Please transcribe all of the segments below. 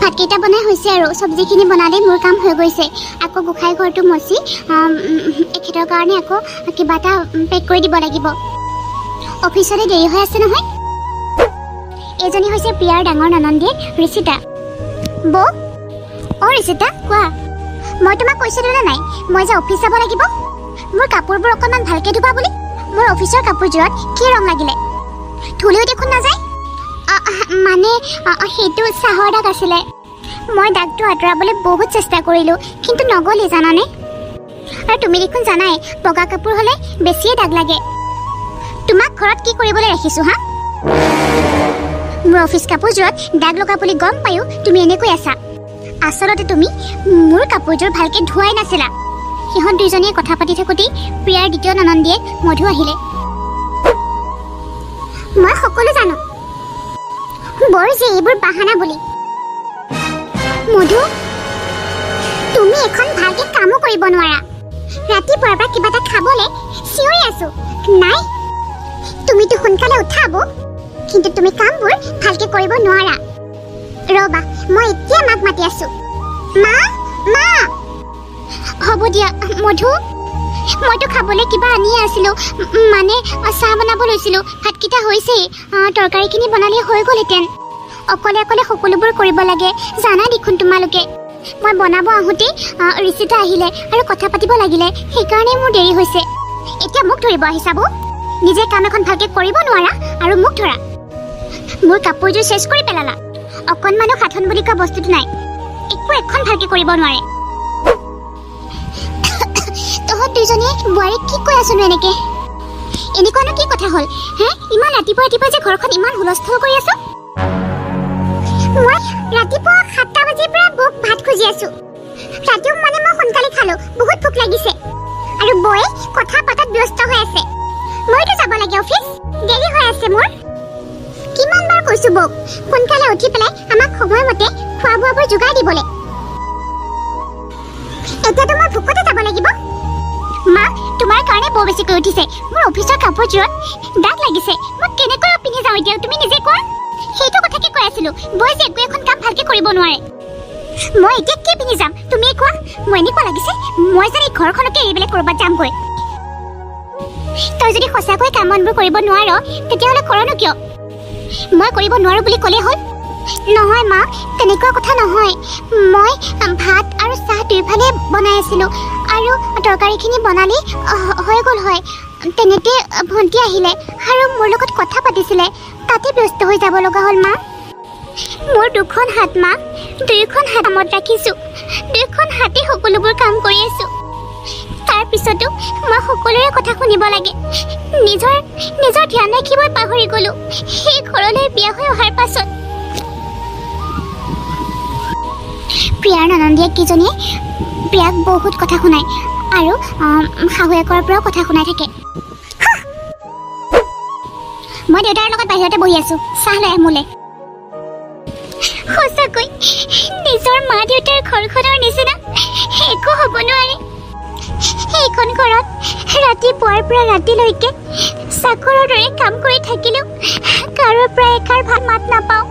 ভাতকেইটা বনাই হৈছে আৰু চব্জিখিনি বনালেই মোৰ কাম হৈ গৈছে। আকৌ গোসাঁই ঘৰটো মচি এখেতৰ কাৰণে আকৌ কিবা এটা পেক কৰি দিব লাগিব। অফিচলৈ দেৰি হৈ আছে নহয়? এইজনী হৈছে প্ৰিয়াৰ ডাঙৰ ননন্দীয়েক ঋষিতা। বৌ? অঁ ঋষিতা কোৱা? মই তোমাক কৈছিলোঁ নে নাই মই যে অফিচ যাব লাগিব। মোৰ কাপোৰবোৰ অকণমান ভালকৈ ধুবা বুলি। মোৰ অফিচৰ কাপোৰযোৰত কি ৰং লাগিলে? ধুলেও দেখোন নাযায়। সেইটো চাহৰ দাগ আছিলে। মই দাগটো আঁতৰাবলৈ বহুত চেষ্টা কৰিলোঁ কিন্তু নগ'লে জানানে? আৰু তুমি দেখোন জানাই বগা কাপোৰ হ'লে বেছিয়ে দাগ লাগে। তোমাক ঘৰত কি কৰিবলৈ ৰাখিছোঁ হা? মোৰ অফিচ কাপোৰযোৰত দাগ লগা বুলি গম পায়ো তুমি এনেকৈ আছা। আচলতে তুমি মোৰ কাপোৰযোৰ ভালকৈ ধোৱাই নাছিলা। সিহঁত দুইজনীয়ে কথা পাতি থাকোঁতেই প্ৰিয়াৰ দ্বিতীয় ননন্দীয়ে মধু আহিলে। মই সকলো জানো বৰ যে এইবোৰ বাহানা বুলি। মধু, তুমি এখন ভালকৈ কামো কৰিব নোৱাৰা। ৰাতিপুৱাৰ পৰা কিবা এটা খাবলৈ চিঞৰি আছো। নাই, তুমিতো সোনকালে উঠাব, কিন্তু তুমি কামবোৰ ভালকৈ কৰিব নোৱাৰা। ৰ'বা, মই এতিয়া মাক মাতি আছো। মা মা! হ'ব দিয়া, মধু। মইতো খাবলৈ কিবা আনিয়ে আছিলোঁ মানে চাহ বনাব লৈছিলোঁ। ভাতকেইটা হৈছেই তৰকাৰীখিনি বনালে হৈ গ'লহেঁতেন। অকলে অকলে সকলোবোৰ কৰিব লাগে। জানা দেখোন তোমালোকে। মই বনাব আহোঁতেই আ, ঋষিতা আহিলে আৰু কথা পাতিব লাগিলে। সেইকাৰণে মোৰ দেৰি হৈছে। এতিয়া মোক ধৰিব আহিছা বৌ। নিজে কাম এখন ভালকৈ কৰিব নোৱাৰা আৰু মোক ধৰা। মোৰ কাপোৰযোৰ চেচ কৰি পেলালা। অকণমানো সাধন বুলি কোৱা বস্তুটো নাই। একো এখন ভালকৈ কৰিব নোৱাৰে। তহঁত দুইজনীয়ে বোৱাৰীক কি কৈ আছনো এনেকে? এনেকুৱানো কি কথা হ'ল? হে ইমান ৰাতিপুৱা ৰাতিপুৱা যে ঘৰখন ইমান হুলস্থুল কৰি আছ? মই ৰাতিপুৱা সাতটা বাজিৰ পৰা বৌক ভাত খুজি আছো। ৰাতিও মানে মই সোনকালে খালো, বহুত ভোক লাগিছে। আৰু বৌয়ে কথা পতাত ব্যস্ত হৈ আছে। মইতো যাব লাগে, অফিচ। দেৰি হৈ আছে মোৰ। কিমান বাৰ কৈছো বৌক, সোনকালে উঠি পেলাই আমাক সময়মতে খোৱা বোৱাবোৰ যোগাৰ দিবলৈ। এতিয়াতো মই ভোকতে যাব লাগিব। মা, তোমাৰ কাৰণে বৰ বেছিকৈ উঠিছে। মোৰ অফিচৰ কাপোৰযোৰত দাগ লাগিছে। মই কেনেকৈ পিন্ধি যাওঁ এতিয়া? তুমি নিজে কোৱা। সেইটো কথাকে কৈ আছিলো। বৈ যে একো এখন কাম ভালকে কৰিব নোৱাৰে। মই এতিয়া কি পিন্ধি যাম? তুমিয়ে কোৱা? মোৰ এনেকুৱা লাগিছে মই যেন এই ঘৰখনকে পেলাই ক'ৰবাত যামগৈ। তই যদি সঁচাকৈ কাম বনবোৰ কৰিব নোৱাৰ তেতিয়াহ'লে কৰনো কিয়? মই কৰিব নোৱাৰো বুলি ক'লেই হ'ল। নহয় মা তেনেকুৱা কথা নহয়। মই ভাত আৰু চাহ দুয়োফালে বনাই আছিলোঁ। আৰু তৰকাৰীখিনি বনালেই হ- হৈ গ'ল হয়। তেনেতে ভণ্টি আহিলে আৰু মোৰ লগত কথা পাতিছিলে। তাতে ব্যস্ত হৈ যাব লগা হ'ল মা। মোৰ দুখন হাত মা। দুয়োখন হাত কামত ৰাখিছোঁ। দুয়োখন হাতে সকলোবোৰ কাম কৰি আছোঁ। তাৰপিছতো মই সকলোৰে কথা শুনিব লাগে। নিজৰ নিজৰ ধ্যান ৰাখিবই পাহৰি গ'লোঁ। সেই ঘৰলৈ বিয়া হৈ অহাৰ পাছত। প্ৰিয়াৰ ননন্দীয়েক কেইজনীয়ে প্ৰিয়াক বহুত কথা শুনায় আৰু শাহুৱেকৰ পৰাও কথা শুনাই থাকে। মই দেউতাৰ বাহিৰতে বহি আছো। চাহ লৈ মোলে। সঁচাকৈ, নিজৰ মা দেউতাৰ ঘৰখনৰ নিচিনা একো হ'ব নোৱাৰে। এইখন ঘৰত ৰাতিপুৱাৰ পৰা ৰাতিলৈকে চাকৰৰ দৰে কাম কৰি থাকিলেও কাৰো পৰা এষাৰ ভালো মাত নাপাওঁ।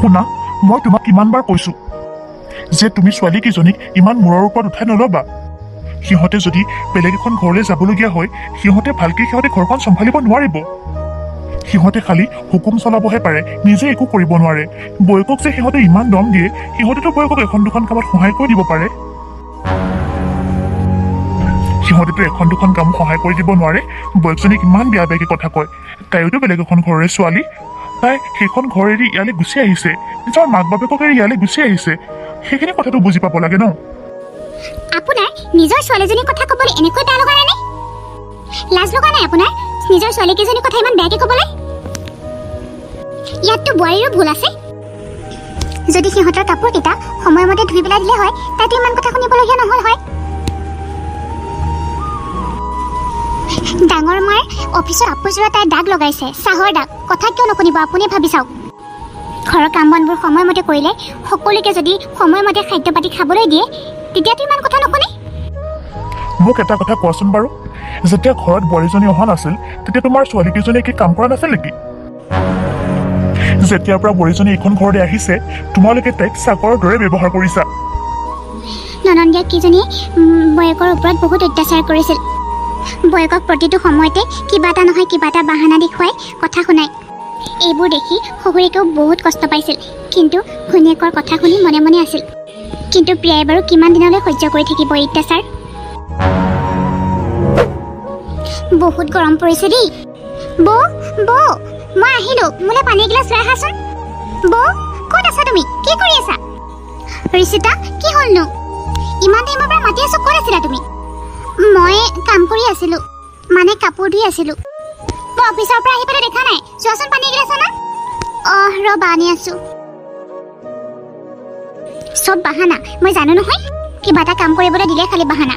শুনা মই তোমাক কিমানবাৰ কৈছো যে তুমি ছোৱালীকেইজনীক ইমান মূৰৰ ওপৰত উঠাই নল'বা। সিহঁতে যদি বেলেগ এখন ঘৰলৈ যাবলগীয়া হয় সিহঁতে ভালকৈ সিহঁতে ঘৰখন চম্ভালিব নোৱাৰিব। সিহঁতে খালি হুকুম চলাবহে পাৰে নিজে একো কৰিব নোৱাৰে। বৌয়েকক যে সিহঁতে ইমান দম দিয়ে সিহঁতেতো বৌয়েকক এখন দুখন কামত সহায় কৰি দিব পাৰে। সিহঁতেতো এখন দুখন কাম সহায় কৰি দিব নোৱাৰে। বৌয়েকজনীক ইমান বেয়া বেয়াকৈ কথা কয়। তাইওতো বেলেগ এখন ঘৰৰে ছোৱালী। তাই সেইখন ঘৰ এৰি ইয়ালৈ গুচি আহিছে। নিজৰ মাক বাপেকক এৰি ইয়ালৈ গুচি আহিছে। সেইখিনি কথাটো বুজি পাব লাগে ন? আপোনাৰ নিজৰ ছোৱালীজনীৰ কথা ক'বলৈ এনেকৈ বেয়া লগা নাইনে লাজ লগা নাই আপোনাৰ? নিজৰ ছোৱালীকেইজনীৰ কথা ইমান বেয়াকৈ ক'বলৈ? ইয়াততো বোৱাৰীৰো ভুল আছে। যদি সিহঁতৰ কাপোৰকেইটা সময়মতে ধুই পেলাই দিলে হয় তাইতো ইমান কথা শুনিবলগীয়া অফিচৰ কাপোৰযোৰত তাই দাগ লগাইছে চাহৰ দাগ। কথা কিয় নশুনিব আপুনি ভাবি চাওক। ঘৰৰ কাম বনবোৰ সময়মতে কৰিলে সকলোকে যদি সময়মতে খাদ্য পাতি খাবলৈ দিয়ে তেতিয়াতো ইমান কথা নুশুনে মোক এটা কথা কোৱাচোন বাৰু। যেতিয়া ঘৰত বোৱাৰীজনী অহা নাছিল তেতিয়া তোমাৰ ছোৱালীকেইজনীয়ে কি কাম কৰা নাছিল নেকি? যেতিয়াৰ পৰা বোৱাৰীজনী এইখন ঘৰলৈ আহিছে তোমালোকে তাইক চাকৰৰ দৰে ব্যৱহাৰ কৰিছা। ননন্দীয়া কেইজনীয়ে বয়েকৰ ওপৰত বহুত অত্যাচাৰ কৰিছিল। বয়েকক প্ৰতিটো সময়তে কিবা এটা নহয় কিবা এটা বাহানা দেখুৱাই কথা শুনাই এইবোৰ দেখি শহুৰেকেও বহুত কষ্ট পাইছিল কিন্তু ঘৈণীয়েকৰ কথা শুনি মনে মনে আছিল। কিন্তু প্ৰিয়াই বাৰু কিমান দিনলৈ সহ্য কৰি থাকিব অত্যাচাৰ বহুত গৰম পৰিছে দেই। বৌ বৌ মই আহিলো মোলৈ পানী এগিলাচ লৈ আহাচোন। বৌ ক'ত আছা তুমি? কি কৰি আছা? ঋষিতা কি হ'লনো ইমান টাইমৰ পৰা মাতি আছো ক'ত আছিলা তুমি? মই কাম কৰি আছিলো। মানে কাপোৰ ধুই আছিলো। মই অফিচৰ পৰা আহি পেলাই দেখা নাই। চোৱাচোন পানী এগিলাচ আনা অহ ৰ'বা আনি আছো। চব বাহানা। মই জানো নহয় কিবা এটা কাম কৰিবলৈ দিলে খালি বাহানা।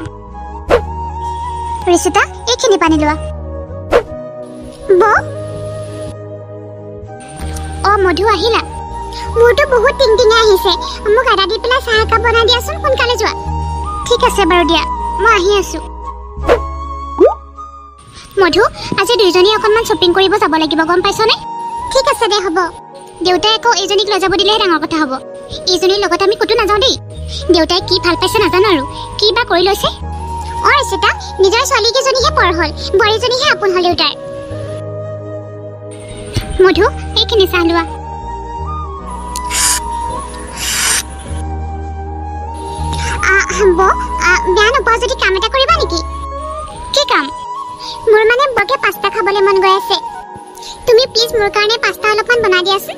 ঋষিতা এইখিনি পানী লোৱা। বৌ? অ মধু আহিলা। মোৰতো বহুত টিংটিঙে আহিছে। মোক আদা দি পেলাই চাহ একাপ বনাই দিয়াচোন সোনকালে যোৱা। ঠিক আছে বাৰু দিয়া মই আহি আছো। মধু আজি দুইজনী অকণমান শ্বপিং কৰিব যাব লাগিব গম পাইছনে? ঠিক আছে দে হ'ব। দেউতাই আকৌ এইজনীক লৈ যাব দিলেহে ডাঙৰ কথা হ'ব। এইজনীৰ লগত আমি ক'তো নাযাওঁ দেই। দেউতাই কি ভাল পাইছে নাজানো আৰু। কি বা কৰি লৈছে? অ ৰিচিতা নিজৰ ছোৱালীকেইজনীহে পৰ হ'ল। বোৱাৰীজনীহে আপোন হ'ল দেউতাৰ। মধু এইখিনি চাহ লোৱা। বেয়া নোপোৱা যদি কাম এটা কৰিবা নেকি? কি কাম? মোৰ মানে বৰকে পাস্তা খাবলৈ মন গৈ আছে। তুমি প্লিজ মোৰ কাৰণে পাস্তা অলপমান বনাই দিয়াচোন।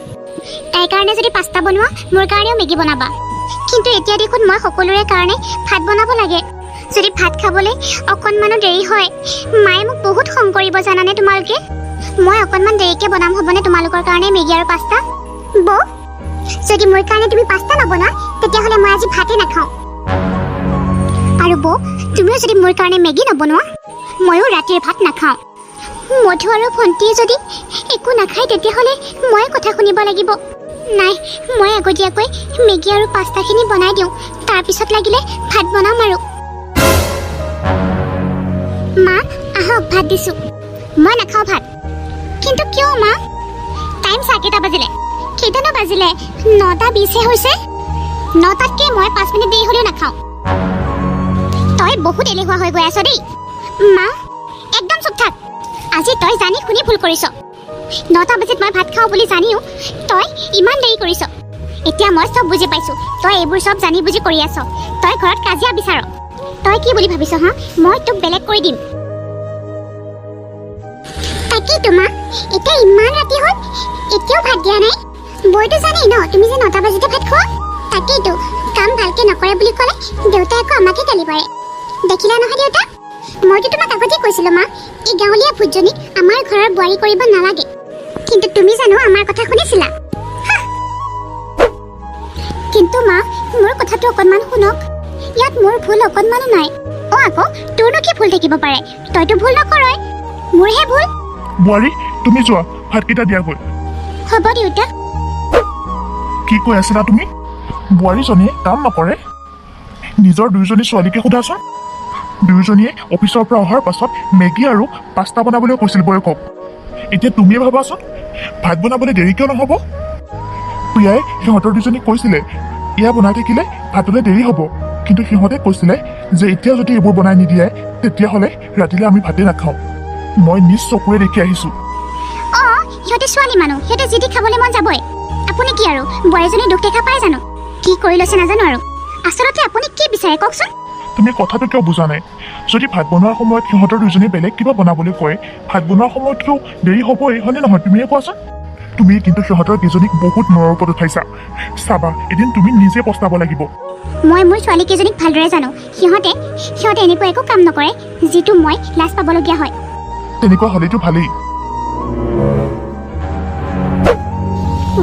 তাইৰ কাৰণে যদি পাস্তা বনোৱা মোৰ কাৰণেও মেগী বনাবা। কিন্তু এতিয়া দেখোন মই সকলোৰে কাৰণে ভাত বনাব লাগে। যদি ভাত খাবলৈ অকণমানো দেৰি হয় মায়ে মোক বহুত খং কৰিব জানানে তোমালোকে? মই অকণমান দেৰিকে বনাম হ'বনে তোমালোকৰ কাৰণে মেগী আৰু পাস্তা? বৌ যদি মোৰ কাৰণে তুমি পাস্তা নবনোৱা তেতিয়াহ'লে মই আজি ভাতেই নাখাওঁ। আৰু বৌ তুমিও যদি মোৰ কাৰণে মেগী নবনোৱা ময়ো ৰাতিৰ ভাত নাখাওঁ। মধু আৰু ভণ্টিয়ে যদি একো নাখায় তেতিয়াহ'লে মই কথা শুনিব লাগিব। নাই মই আগতীয়াকৈ মেগী আৰু পাস্তাখিনি বনাই দিওঁ। তাৰপিছত লাগিলে ভাত বনাম আৰু। মা আহক ভাত দিছোঁ। মই নাখাওঁ ভাত। কিন্তু কিয় মা? টাইম চাহ কেইটা বাজিলে। কেইটানো বাজিলে? নটা বিছহে হৈছে। নটাতকৈ মই পাঁচ মিনিট দেৰি হ'লেও নাখাওঁ। তই বহুত এলেহুৱা হৈ গৈ আছ দেই। মা, একদম চুপ থাক। আজি তই জানি শুনি ভুল কৰিছ। নটা বজাত মই ভাত খাওঁ বুলি জানিও তই ইমান দেৰি কৰিছ। এতিয়া মই চব বুজি পাইছোঁ। তই এইবোৰ চব জানি বুজি কৰি আছ। তই ঘৰত কাজিয়া বিচাৰ। তই কি বুলি ভাবিছ, হা? মই তোক বেলেগ কৰি দিম। তাকেইতো, মা। এতিয়া ইমান ৰাতি হ'ল। এতিয়াও ভাত দিয়া নাই। বৌটো জানেই ন, তুমি যে নটা বাজিতে ভাত খোৱা? তাকেইতো। কাম ভালকে নকৰে বুলি ক'লে দেউতাই আকৌ আমাকে গালি পাৰে। দেখিলা নহয় দেউতা? মইতো তোমাক আগতে কৈছিলো মা। এই গাঁৱলীয়া ভোজজনীক আমাৰ ঘৰৰ বোৱাৰী কৰিব নালাগে। কিন্তু তুমি জানো আমাৰ কথা শুনিছিলা। কিন্তু মা মোৰ কথাটো অকণমান শুনক। ইয়াত মোৰ ভুল অকণমানো নাই। অ আকৌ তোৰনো কি ভুল থাকিব পাৰে? তইতো ভুল নকৰই। মোৰহে ভুল? বোৱাৰী তুমি যোৱা। ভাতকেইটা দিয়াগৈ হ'ব দেউতা। কি কৈ আছিলা তুমি? বোৱাৰীজনীয়ে কাম নকৰে। নিজৰ দুয়োজনী ছোৱালীকে সোধাচোন। দুয়োজনীয়ে অফিচৰ পৰা অহাৰ পাছত মেগী আৰু পাস্তা বনাবলৈ কৈছিল বয়কক এতিয়া তুমিয়ে ভাবাচোন ভাত বনাবলৈ দেৰি কিয় নহ'ব? প্ৰিয়াই সিহঁতৰ দুজনীক কৈছিলে এয়া বনাই থাকিলে ভাতলৈ দেৰি হ'ব। কিন্তু সিহঁতে কৈছিলে যে এতিয়া যদি এইবোৰ বনাই নিদিয়ে তেতিয়াহ'লে ৰাতিলৈ আমি ভাতেই নাখাওঁ। মই নিজ চকুৰে দেখি আহিছোঁ। অ সিহঁতে ছোৱালী মানুহ সিহঁতে যি টি খাবলৈ মন যাবই। আপুনি কি আৰু বোৱাৰীজনী দুখ দেখা পাই জানো? কি কৰি লৈছে নাজানো আৰু। আচলতে আপুনি কি বিচাৰে কওকচোন? তুমি কথাটো কিয় বুজা নাই? যদি ভাত বনোৱাৰ সময়ত সিহঁতৰ দুজনী বেলেগ কিবা বনাবলৈ কয় ভাত বনোৱাৰ সময়ততো দেৰি হ'বই হয়নে নহয়? তুমিয়ে কোৱাচোন? তুমি কিন্তু সিহঁতৰ কেইজনীক বহুত মূৰৰ ওপৰত উঠাইছা। চাবা এদিন তুমি নিজে পস্তাব লাগিব। মই মোৰ ছোৱালীকেইজনীক ভালদৰে জানো। সিহঁতে সিহঁতে এনেকুৱা একো কাম নকৰে যিটো মই লাজ পাবলগীয়া হয়। তেনেকুৱা হ'লেতো ভালেই।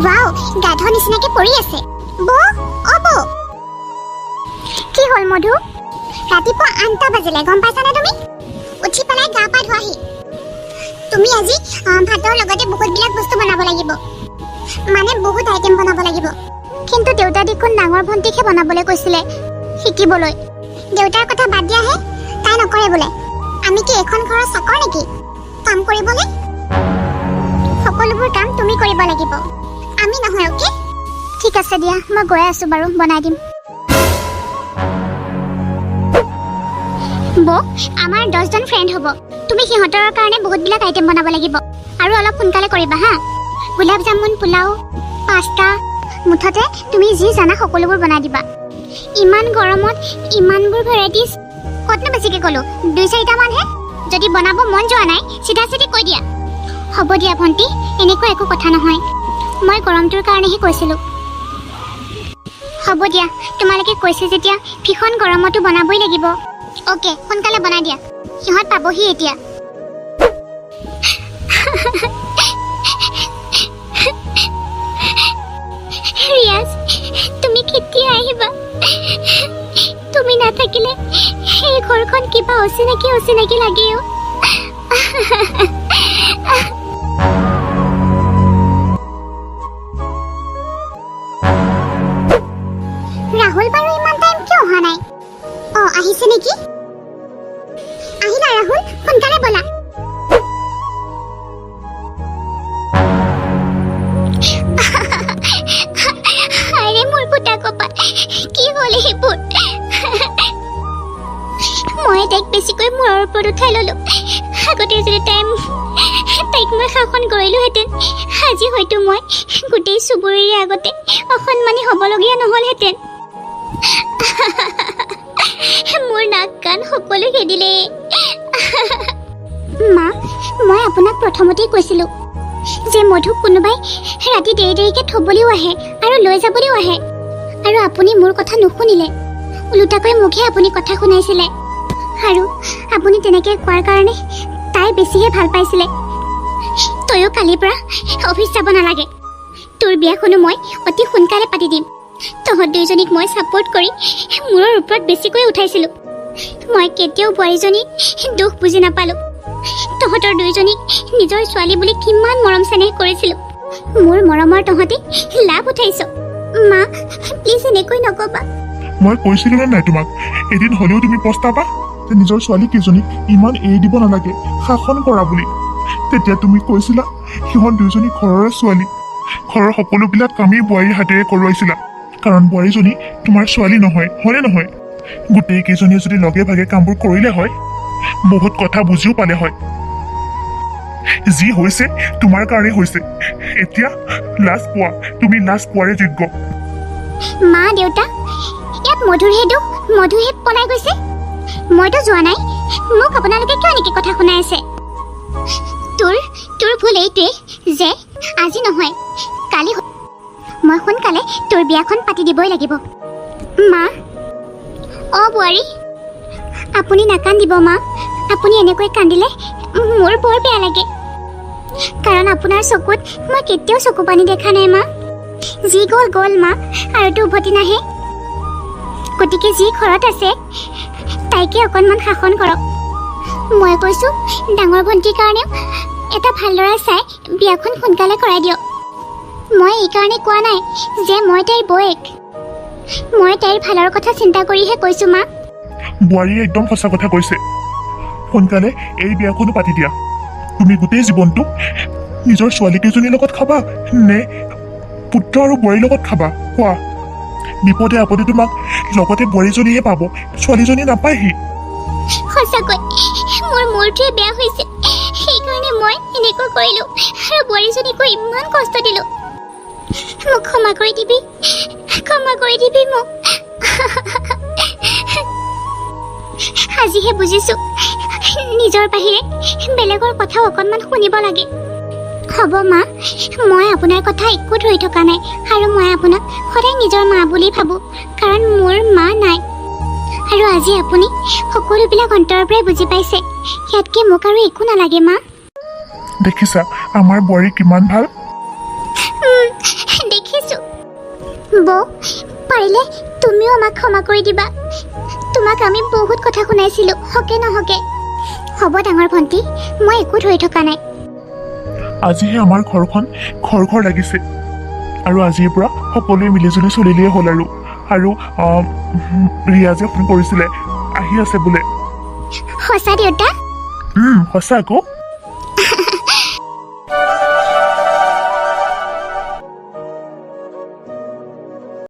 ৱাও গাধ নিচিনাকে পৰি আছে। বৌ অ বৌ। কি হ'ল মধু? ৰাতিপুৱা আঠটা বাজিলে গম পাইছানে তুমি? উঠি পেলাই গা পা ধোৱাহি। তুমি আজি ভাতৰ লগতে বহুতবিলাক বস্তু বনাব লাগিব। মানে বহুত আইটেম বনাব লাগিব। কিন্তু দেউতা দেখোন ডাঙৰ ভণ্টিকহে বনাবলৈ কৈছিলে শিকিবলৈ। দেউতাৰ কথা বাদ দিয়াহে তাই নকৰে বোলে। আমি কি এখন ঘৰৰ চাকৰ নেকি? কাম কৰিবলৈ? সকলোবোৰ কাম তুমি কৰিব লাগিব। আমি নহয় অ'কে? ঠিক আছে দিয়া মই গৈ আছো বাৰু বনাই দিম। বৌ আমাৰ দহজন ফ্ৰেণ্ড হ'ব। তুমি সিহঁতৰ কাৰণে বহুতবিলাক আইটেম বনাব লাগিব। আৰু অলপ সোনকালে কৰিবা হা। গোলাপ জামুন পোলাও পাস্তা মুঠতে তুমি যি জানা সকলোবোৰ বনাই দিবা। ইমান গৰমত ইমানবোৰ ভেৰাইটিজ ক'তনো বেছিকৈ ক'লোঁ? দুই চাৰিটামানহে যদি বনাব মন যোৱা নাই চিধা চিধি কৈ দিয়া। হ'ব দিয়া ভণ্টি এনেকুৱা একো কথা নহয়। মই গৰমটোৰ কাৰণেহে কৈছিলোঁ। হ'ব দিয়া তোমালোকে কৈছে যেতিয়া ভীষণ গৰমতো বনাবই লাগিব। অ'কে সোনকালে বনাই দিয়া। সিহঁত পাবহি এতিয়া। ৰিয়াজ তুমি কেতিয়া আহিবা? তুমি নাথাকিলে এই ঘৰখন কিবা অচিনাকি অচিনাকি লাগে অ আহিছে নেকি? উঠাই ললো। আগতে যদি তাই তাইক মই শাসন কৰিলোহেঁতেন আজি হয়তো মই গোটেই চুবুৰীৰ আগতে অসন্মানী হ'বলগীয়া নহ'লহেঁতেন। মোৰ নাক কাণ সকলো খেদিলে মা মই আপোনাক প্ৰথমতেই কৈছিলোঁ যে মধুক কোনোবাই ৰাতি দেৰি দেৰিকৈ থ'বলৈও আহে আৰু লৈ যাবলৈও আহে। আৰু আপুনি মোৰ কথা নুশুনিলে। ওলোটাকৈ মোকহে আপুনি কথা শুনাইছিলে। আৰু আপুনি তেনেকৈ কোৱাৰ কাৰণে তাই বেছিহে ভাল পাইছিলে। তয়ো কালিৰ পৰা অফিচ যাব নালাগে। তোৰ বিয়াখনো মই অতি সোনকালে পাতি দিম। তহঁত দুয়োজনীক মই ছাপৰ্ট কৰি মূৰৰ ওপৰত বেছিকৈ উঠাইছিলোঁ। মই কেতিয়াও বোৱাৰীজনীক দুখ বুজি নাপালোঁ। তহঁতৰ দুয়োজনীক নিজৰ ছোৱালী বুলি কিমান মৰম চেনেহ কৰিছিলোঁ। মোৰ মৰমৰ তহঁতি লাভ উঠাইছ। মা প্লিজ এনেকৈ নক'বা। মই কৈছিলোঁ নাই তোমাক? এদিন হ'লেও তুমি পস্তাবা। নিজৰ ছোৱালী কেইজনীক ইমান এৰি দিব নালাগে শাসন কৰা বুলি। তেতিয়া তুমি কৈছিলা সিহঁত দুয়োজনী ঘৰৰে ছোৱালী। ঘৰৰ সকলোবিলাক কামেই বোৱাৰীৰ হাতেৰে কৰোৱাইছিলা। কাৰণ বোৱাৰীজনী তোমাৰ ছোৱালী নহয় হয়নে নহয়? গোটেই কেইজনীয়ে যদি লগে ভাগে কামবোৰ কৰিলে হয় বহুত কথা বুজিও পালে হয়। যি হৈছে তোমাৰ কাৰণে হৈছে। এতিয়া লাজ পোৱা তুমি লাজ পোৱাৰে যোগ্য। মা দেউতা ইয়াত মধুৰহে দুখ মধুহে পলাই গৈছে। মইতো যোৱা নাই। মোক আপোনালোকে কিয় এনেকৈ কথা শুনাই আছে? তোৰ তোৰ ভুল এইটোৱে যে আজি নহয় কালি মই সোনকালে তোৰ বিয়াখন পাতি দিবই লাগিব। মা অঁ বোৱাৰী আপুনি নাকান্দিব মা। আপুনি এনেকৈ কান্দিলে মোৰ বৰ বেয়া লাগে। কাৰণ আপোনাৰ চকুত মই কেতিয়াও চকু পানী দেখা নাই মা। যি গ'ল গ'ল মা আৰুতো উভতি নাহে। গতিকে যি ঘৰত আছে তাইকে অকণমান শাসন কৰক। মই কৈছোঁ ডাঙৰ ভণ্টিৰ কাৰণেও এটা ভাল ল'ৰা চাই বিয়াখন সোনকালে কৰাই দিয়ক। মই এইকাৰণে কোৱা নাই যে মই তাইৰ বৌয়েক। মই তাইৰ ভালৰ কথা চিন্তা কৰিহে কৈছোঁ মা। বোৱাৰীয়ে একদম সঁচা কথা কৈছে। সোনকালে এই বিয়াখনো পাতি দিয়া। তুমি গোটেই জীৱনটো নিজৰ ছোৱালীকেইজনীৰ লগত খাবা নে পুত্ৰ আৰু বোৱাৰীৰ লগত খাবা? কোৱা। বিপদে আপদে তোমাক লগতে বোৱাৰীজনীহে পাব ছোৱালীজনী নাপায়হি। সঁচাকৈ মোৰ মূৰটোৱে বেয়া সেইকাৰণে মই এনেকৈ কৰিলোঁ আৰু বোৱাৰীজনীকো ইমান কষ্ট দিলোঁ। মোক ক্ষমা কৰি দিবি ক্ষমা কৰি দিবি মোক। আজিহে বুজিছোঁ নিজৰ বাহিৰে বেলেগৰ কথাও অকণমান শুনিব লাগে। হ'ব মা মই আপোনাৰ কথা একো ধৰি থকা নাই আৰু মই আপোনাক সদায় নিজৰ মা বুলি ভাবোঁ কাৰণ মোৰ মা নাই। আৰু আজি আপুনি সকলোবিলাক অন্তৰৰ পৰাই বুজি পাইছে ইয়াতকৈ মোক আৰু একো নালাগে মা। দেখিছা আমাৰ বোৱাৰী কিমান ভাল? দেখিছো। বৌ পাৰিলে তুমিও আমাক ক্ষমা কৰি দিবা। তোমাক আমি বহুত কথা শুনাইছিলোঁ হকে নহকে। হ'ব ডাঙৰ ভণ্টি মই একো ধৰি থকা নাই। আজিহে আমাৰ ঘৰখন ঘৰ ঘৰ লাগিছে। আৰু আজিৰ পৰা সকলোৱে মিলিজুলি চলিলেই হ'ল আৰু। আৰু আহ, ৰিয়াজে ফোন কৰিছিলে। আহি আছে বোলে। সঁচা দেউতা? সঁচা আকৌ।